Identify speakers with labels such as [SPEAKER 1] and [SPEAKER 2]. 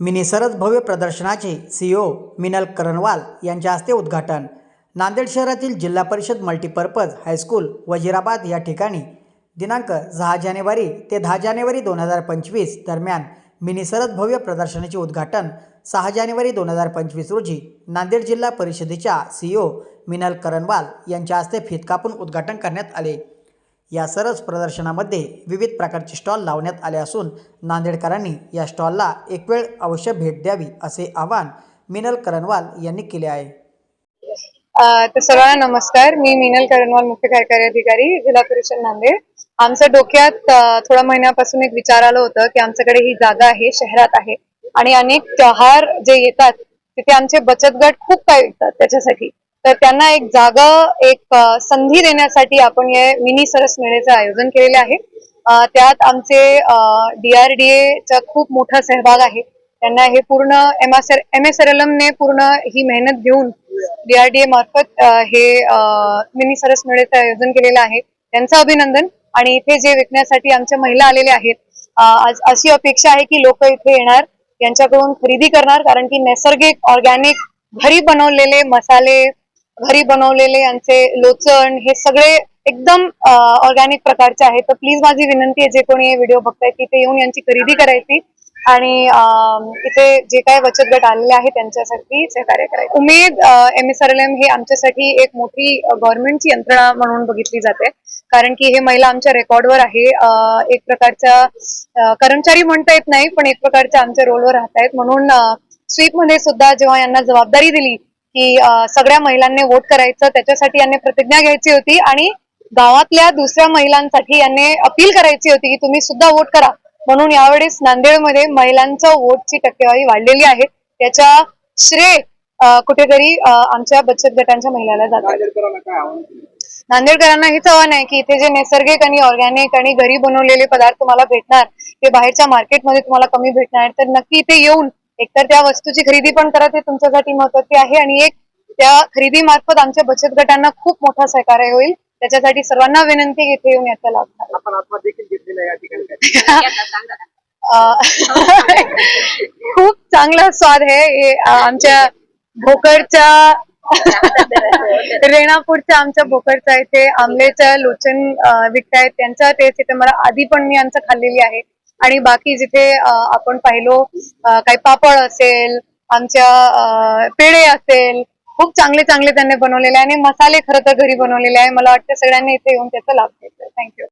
[SPEAKER 1] मिनीसरस भव्य प्रदर्शनाचे सीईओ मिनल करणवाल यांच्या हस्ते उद्घाटन. नांदेड शहरातील जिल्हा परिषद मल्टीपर्पज हायस्कूल वजिराबाद या ठिकाणी दिनांक सहा जानेवारी ते दहा जानेवारी दोन हजार पंचवीस दरम्यान मिनिसरस भव्य प्रदर्शनाचे उद्घाटन सहा जानेवारी दोन हजार पंचवीस रोजी नांदेड जिल्हा परिषदेच्या सीईओ मिनल करणवाल यांच्या हस्ते फीत कापून उद्घाटन करण्यात आले. या सरस प्रदर्शनामध्ये विविध प्रकारचे स्टॉल लावण्यात आले असून नांदेडकरांनी या स्टॉलला एक वेळ अवश्य भेट द्यावी असे आवाहन मिनल करणवाल यांनी केले आहे.
[SPEAKER 2] तर सर्वांना नमस्कार. मी मिनल करणवाल मुख्य कार्यकारी अधिकारी जिल्हा परिषद नांदेड. आमच्या डोक्यात थोड्या महिन्यापासून एक विचार आलं होतं की आमच्याकडे ही जागा आहे शहरात आहे. आणि अनेक त्योहार जे येतात तिथे आमचे बचत गट खूप काय विकतात त्याच्यासाठी. तर त्यांना एक जागा एक संधी देण्यासाठी आपण हे मिनी सरस मेळ्याचं आयोजन केलेले आहे. त्यात आमचे डीआरडीए चा खूप मोठा सहभाग आहे. त्यांना हे पूर्ण एम एस एम एस ने पूर्ण ही मेहनत घेऊन डीआरडीए मार्फत हे मिनी सरस मेळ्याचं आयोजन केलेलं आहे. त्यांचं अभिनंदन. आणि इथे जे विकण्यासाठी आमच्या महिला आलेल्या आहेत आज अशी अपेक्षा आहे की लोक इथे येणार यांच्याकडून खरेदी करणार कारण की नैसर्गिक ऑर्गॅनिक घरी बनवलेले मसाले घरी बनवलेले यांचे लोचण हे सगळे एकदम ऑर्गॅनिक प्रकारचे आहेत. तर प्लीज माझी विनंती आहे जे कोणी हे व्हिडिओ बघताय की ते येऊन यांची खरेदी करायची. आणि इथे जे काय बचत गट आलेले आहेत त्यांच्यासाठी सहकार्य करायचं. Umed M S R L M हे आमच्यासाठी एक मोठी गव्हर्नमेंटची यंत्रणा म्हणून बघितली जाते. कारण की हे महिला आमच्या रेकॉर्डवर आहे. एक प्रकारच्या कर्मचारी म्हणता येत नाही पण एक प्रकारच्या आमच्या रोलवर राहत आहेत म्हणून स्वीपमध्ये सुद्धा जेव्हा यांना जबाबदारी दिली की सगळ्या महिलांनी वोट करायचं त्याच्यासाठी यांनी प्रतिज्ञा घ्यायची होती आणि गावातल्या दुसऱ्या महिलांसाठी यांनी अपील करायची होती की तुम्ही सुद्धा वोट करा. म्हणून यावेळेस नांदेडमध्ये महिलांचं वोटची टक्केवारी वाढलेली आहे. त्याच्या श्रेय कुठेतरी आमच्या बचत गटांच्या महिलाला जातात नांदेडकरांना हेच आव्हान आहे की इथे जे नैसर्गिक आणि ऑर्गॅनिक आणि घरी बनवलेले पदार्थ तुम्हाला भेटणार ते बाहेरच्या मार्केटमध्ये तुम्हाला कमी भेटणार तर नक्की इथे येऊन एकतर त्या वस्तूची खरेदी पण करा ते तुमच्यासाठी महत्वाची आहे आणि एक त्या खरेदी मार्फत आमच्या बचत गटांना खूप मोठा सहकार्य होईल. त्याच्यासाठी सर्वांना विनंती इथे येऊन याचा लाभ खूप चांगला स्वाद आहे. हे आमच्या भोकरच्या रेणापूरच्या आमच्या भोकरच्या इथे आंबल्याच्या लोचन विकतायत. त्यांचा टेस्ट इथे मला आधी पण मी आमचं खाल्लेली आहे. आणि बाकी जिथे आपण पाहिलो काही पापड असेल आमच्या पेढे असेल खूप चांगले चांगले त्यांनी बनवलेले आहे आणि मसाले खरं तर घरी बनवलेले आहे. मला वाटतं सगळ्यांनी इथे येऊन त्याचा लाभ घ्यायचा थँक्यू